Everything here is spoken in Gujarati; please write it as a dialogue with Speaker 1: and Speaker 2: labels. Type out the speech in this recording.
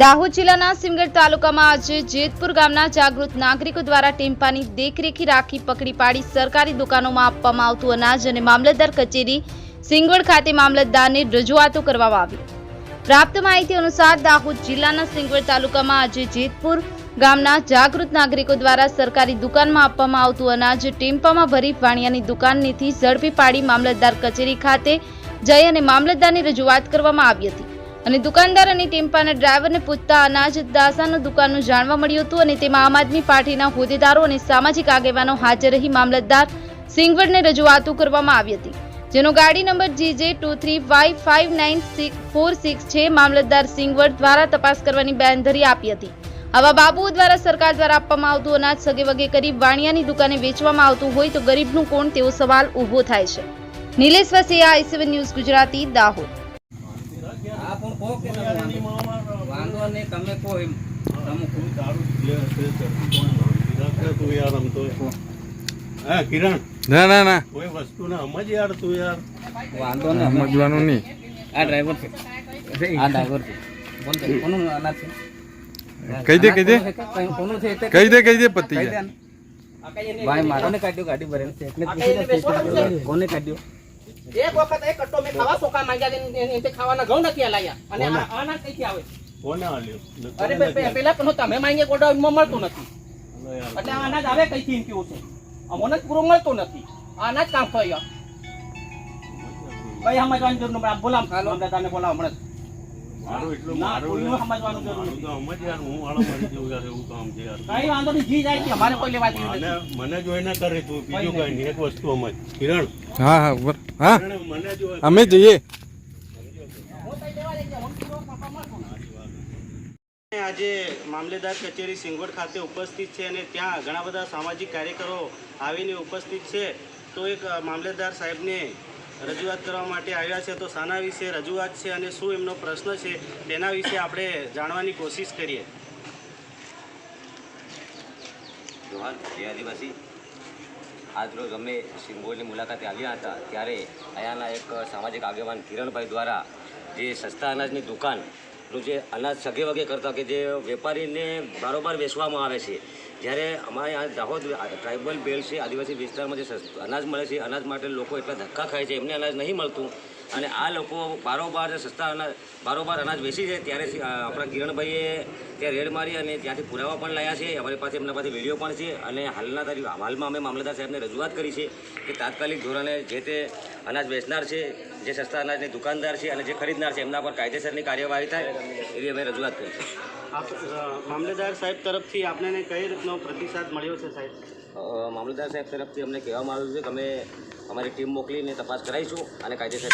Speaker 1: દાહોદ જિલ્લાના સિમગઢ તાલુકામાં આજે જેતપુર ગામના જાગૃત નાગરિકો દ્વારા ટેમ્પાની દેખરેખી રાખી પકડી પાડી સરકારી દુકાનોમાં આપવામાં આવતું અનાજ અને મામલતદાર કચેરી સિંગવડ ખાતે મામલતદારને રજૂઆતો કરવામાં આવી. પ્રાપ્ત માહિતી અનુસાર દાહોદ જિલ્લાના સિંગવડ તાલુકામાં આજે જેતપુર ગામના જાગૃત નાગરિકો દ્વારા સરકારી દુકાનમાં આપવામાં આવતું અનાજ ટેમ્પામાં ભરી વાણિયાની દુકાનથી ઝડપી પાડી મામલતદાર કચેરી ખાતે જઈ અને મામલતદારની રજૂઆત કરવામાં આવી હતી. અને દુકાનદાર અને ટેમ્પાના ડ્રાઈવરને પૂછતા અનાજ દાસાનું દુકાનનું જાણવા મળ્યું હતું અને તેમાં આમ આદમી પાર્ટીના હોદ્દેદારો અને સામાજિક આગેવાનો હાજર રહી મામલતદાર સિંગવડને રજૂઆતો કરવામાં આવી હતી, જેનો ગાડી number GJ two three Y five nine six four six છે. મામલતદાર સિંગવડ દ્વારા તપાસ કરવાની બેનધરી આપી હતી. આવા બાબુઓ દ્વારા સરકાર દ્વારા આપવામાં આવતું અનાજ સગે વગે કરી વાણિયાની દુકાને વેચવામાં આવતું હોય તો ગરીબનું કોણ? તેવો સવાલ ઊભો થાય છે. Nilesh Vasiya I C one news Gujarati, Dahod.
Speaker 2: પણ કહો કે વાંધો વાંધો નહીં તમે કહો એમ.
Speaker 3: કોણ
Speaker 4: ના ના ના.
Speaker 3: કોઈ વસ્તુને સમજ યાર. તું યાર
Speaker 2: વાંધો નહીં અમે-
Speaker 4: સમજવાનું નહીં.
Speaker 2: આ ડ્રાઈવર છે. આ ડ્રાઈવર છે. બોલ કોનું અનાજ છે?
Speaker 4: કહી દે કહી દે.
Speaker 2: કોનું છે?
Speaker 4: કહી દે કહી દે પતી જાય.
Speaker 2: ને. ભાઈ મારે કાઢ્યો ગાડી પર. કોને કાઢ્યો?
Speaker 5: એક વખત એક કટ્ટો મેં ખાવા સોકા માંગ્યા એને- ખાવાના ઘઉં નથી લાયા અને આ- આના કઈથી આવે.
Speaker 3: કોને આલ્યો
Speaker 5: અરે બે પેલા પણ તમે માંગે ગોડા એમાં મળતું નથી. એટલે આ અનાજ આવે કઈથી એમ કેવું છે? અમને પૂરું મળતું નથી. આ અનાજ કામ થઈ કઈ સમજવાની જરૂર બોલાવ મામલતદારને બોલાવ હમણાં જ.
Speaker 3: મારું એટલું મારું
Speaker 5: સમજવાનું જરૂર
Speaker 3: તો સમજ યાર હું વાળા મરી જવું યાર એવું કામ છે યાર.
Speaker 5: કઈ વાંધો નહીં જી જાય છે અમારે કોઈ લેવા જેવું નથી.
Speaker 3: મને જોઈને કરે તું બીજું કઈ નહીં એક વસ્તુ સમજ કિરણ.
Speaker 4: હા હા હા.
Speaker 3: મને જો
Speaker 4: અમે જઈએ.
Speaker 6: આજે મામલેદાર કચેરી સિંગવડ ખાતે ઉપસ્થિત છે અને ત્યાં ઘણા બધા સામાજિક કાર્યકરો આવીને ઉપસ્થિત છે. તો એક મામલેદાર સાહેબને રજૂઆત કરવા માટે આવ્યા છે તો શાના વિશે રજૂઆત છે અને શું એમનો પ્રશ્ન છે તેના વિશે આપણે જાણવાની કોશિશ કરીએ.
Speaker 7: જોહાર, જય આદિવાસી. આજરોજ અમે સિંગોળની મુલાકાતે આવ્યા હતા ત્યારે અહીંયાના એક સામાજિક આગેવાન કિરણભાઈ દ્વારા જે સસ્તા અનાજની દુકાનનું જે અનાજ સગે વગે કરતા કે જે વેપારીને બારોબાર વેચવામાં આવે છે. જ્યારે અમારે આ દાહોદ ટ્રાઇબલ બેલ્ટ છે, આદિવાસી વિસ્તારમાં જે અનાજ મળે છે, અનાજ માટે લોકો એટલા ધક્કા ખાય છે, એમને અનાજ નહીં મળતું. અને આ લોકો બારોબાર સસ્તા અનાજ, બારોબાર અનાજ વેચી છે, ત્યારે આપણા કિરણભાઈએ ત્યાં રેડ મારી અને ત્યાંથી પુરાવા પણ લાયા છે. અમારી પાસે એમના પાસે વીડિયો પણ છે અને હાલના તારીખ હાલમાં અમે મામલતદાર સાહેબને રજૂઆત કરી છે કે તાત્કાલિક ધોરણે જે તે અનાજ વેચનાર છે, જે સસ્તા અનાજની દુકાનદાર છે અને જે ખરીદનાર છે, એમના પર કાયદેસરની કાર્યવાહી થાય. એવી અમે રજૂઆત કરી છે.
Speaker 6: આપ મામલેદાર સાહેબ તરફથી આપને કઈ રીતનો પ્રતિસાદ મળ્યો છે સાહેબ?
Speaker 7: મામલેદાર સાહેબ તરફથી અમને કહેવામાં આવ્યું છે કે અમે અમારી ટીમ મોકલીને તપાસ કરાવીશું અને કાયદેસર